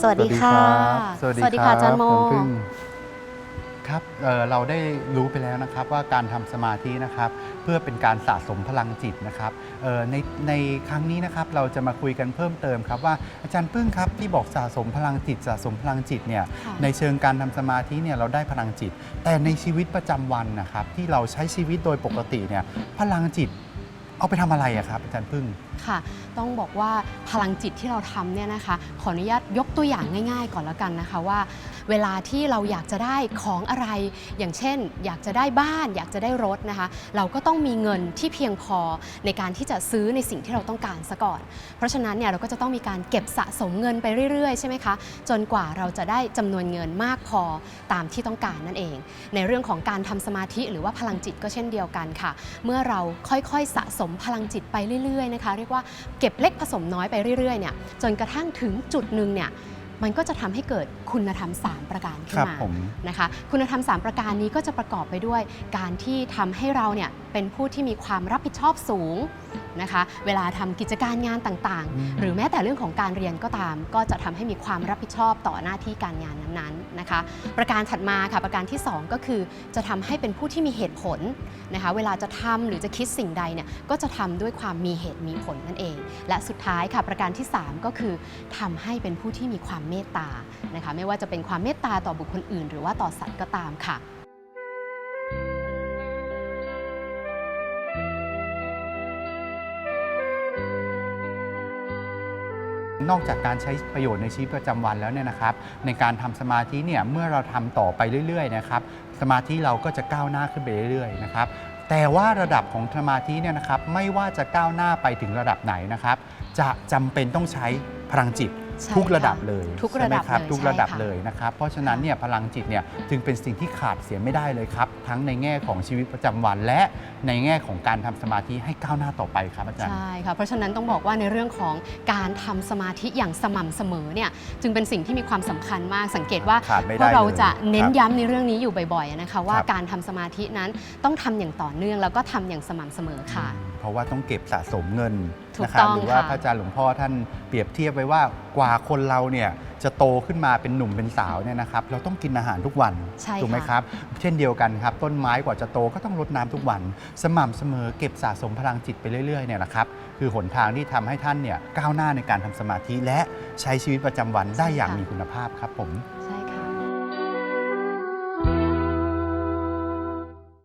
สวัสดีค่ะ สวัสดีสวัสดีค่ะอาจารย์โมผมพึ่งครับเอ่อเราได้รู้ไปแล้วนะครับว่าการทำสมาธินะครับ เพื่อเป็นการสะสมพลังจิตนะครับเอ่อในในครั้งนี้นะครับเราจะมาคุยกันเพิ่มเติมครับว่าอาจารย์พึ่งครับที่บอกสะสมพลังจิตสะสมพลังจิตเนี่ยค่ะ ในเชิงการทำสมาธิเนี่ยเราได้พลังจิต แต่ในชีวิตประจำวันนะครับที่เราใช้ชีวิตโดยปกติเนี่ยพลังจิต เอาไปทำอะไรอะครับอาจารย์พึ่ง ค่ะ ต้องบอกว่าพลังจิตที่เราทำเนี่ยนะคะ ขออนุญาตยกตัวอย่างง่าย ๆ ก่อนแล้วกันนะคะว่า เวลาที่เราอยากจะได้ของอะไร อย่างเช่น อยากจะได้บ้าน อยากจะได้รถนะคะ เราก็ต้องมีเงินที่เพียงพอในการที่จะซื้อในสิ่งที่เราต้องการซะก่อน เพราะฉะนั้นเนี่ยเราก็จะต้องมีการเก็บสะสมเงินไปเรื่อยๆใช่ไหมคะ จนกว่าเราจะได้จำนวนเงินมากพอตามที่ต้องการนั่นเอง ในเรื่องของการทำสมาธิหรือว่าพลังจิตก็เช่นเดียวกันค่ะ เมื่อเราค่อยๆสะสมพลังจิตไปเรื่อยๆนะคะเรียกว่าเก็บเล็กผสมน้อยไปเรื่อยๆเนี่ยจนกระทั่งถึงจุดหนึ่งเนี่ยมันก็จะทำให้เกิดคุณธรรม 3 ประการขึ้คนรับมาผมนะคะ คุณธรรม 3 ประการนี้ก็จะประกอบไปด้วย การที่ทำให้เราเนี่ยเป็นผู้ที่มีความรับผิดชอบสูง นะคะ เวลาทำกิจการงานต่างอืมๆหรือแม้แต่เรื่องของการเรียนก็ตาม ก็จะทำให้มีความรับผิดชอบต่อหน้าที่การงานนั้นๆนะคะ ประการถัดมาค่ะประการที่ 2 ก็คือ จะทำให้เป็นผู้ที่มีเหตุผลนะคะเวลาจะทำหรือจะคิดสิ่งใดเนี่ยก็จะทำด้วยความมีเหตุมีผลนั่นเอง และสุดท้ายค่ะประการที่ 3 ก็คือทำให้เป็นผู้ที่มีความเมตตานะคะไม่ว่าจะเป็นความเมตตาต่อบุคคลอื่น หรือว่าต่อสัตว์ก็ตามค่ะ นอกจากการใช้ประโยชน์ในชีวิตประจำวันแล้วเนี่ยนะครับ ในการทำสมาธิเนี่ยเมื่อเราทำต่อไปเรื่อยๆนะครับสมาธิเราก็จะก้าวหน้าขึ้นไปเรื่อยๆนะครับแต่ว่าระดับของสมาธิเนี่ยนะครับไม่ว่าจะก้าวหน้าไปถึงระดับไหนนะครับ จะจำเป็นต้องใช้พลังจิต ใช่ทุกระดับค่ะเลยทุกระดับใช่ไหมครับเลยทุกใช่ระดับค่ะ เลยนะครับ เพราะฉะนั้นเนี่ยพลังจิตเนี่ยจึงเป็นสิ่งที่ขาดเสียไม่ได้เลยครับ ทั้งในแง่ของชีวิตประจำวัน และในแง่ของการทำสมาธิให้ก้าวหน้าต่อไปครับอาจารย์ ใช่ค่ะ เพราะฉะนั้นต้องบอกว่าในเรื่องของการทำสมาธิอย่างสม่ำเสมอเนี่ยจึงเป็นสิ่งที่มีความสำคัญมาก สังเกตว่าขาดไม่ได้พวกเราจะเลยเน้นครับย้ำในเรื่องนี้อยู่บ่อยๆนะคะว่าครับ การทำสมาธินั้นต้องทำอย่างต่อเนื่องแล้วก็ทำอย่างสม่ำเสมอค่ะเพ ราะว่าต้องเก็บสะสมเงินถูกนะครับต้องหรือว่าค่ะพระอาจารย์หลวงพ่อท่านเปรียบเทียบไว้ว่ากว่าคนเราเนี่ยจะโตขึ้นมาเป็นหนุ่มเป็นสาวเนี่ยนะครับเราต้องกินอาหารทุกวันใช่ถูกไหมค่ะครับ เช่นเดียวกันครับ ต้นไม้กว่าจะโตก็ต้องรดน้ำทุกวัน สม่ำเสมอเก็บสะสมพลังจิตไปเรื่อยๆเนี่ยนะครับคือหนทางที่ทำให้ท่านเนี่ยก้าวหน้าในการทำสมาธิและใช้ชีวิตประจำวันได้อย่างมีคุณภาพครับผม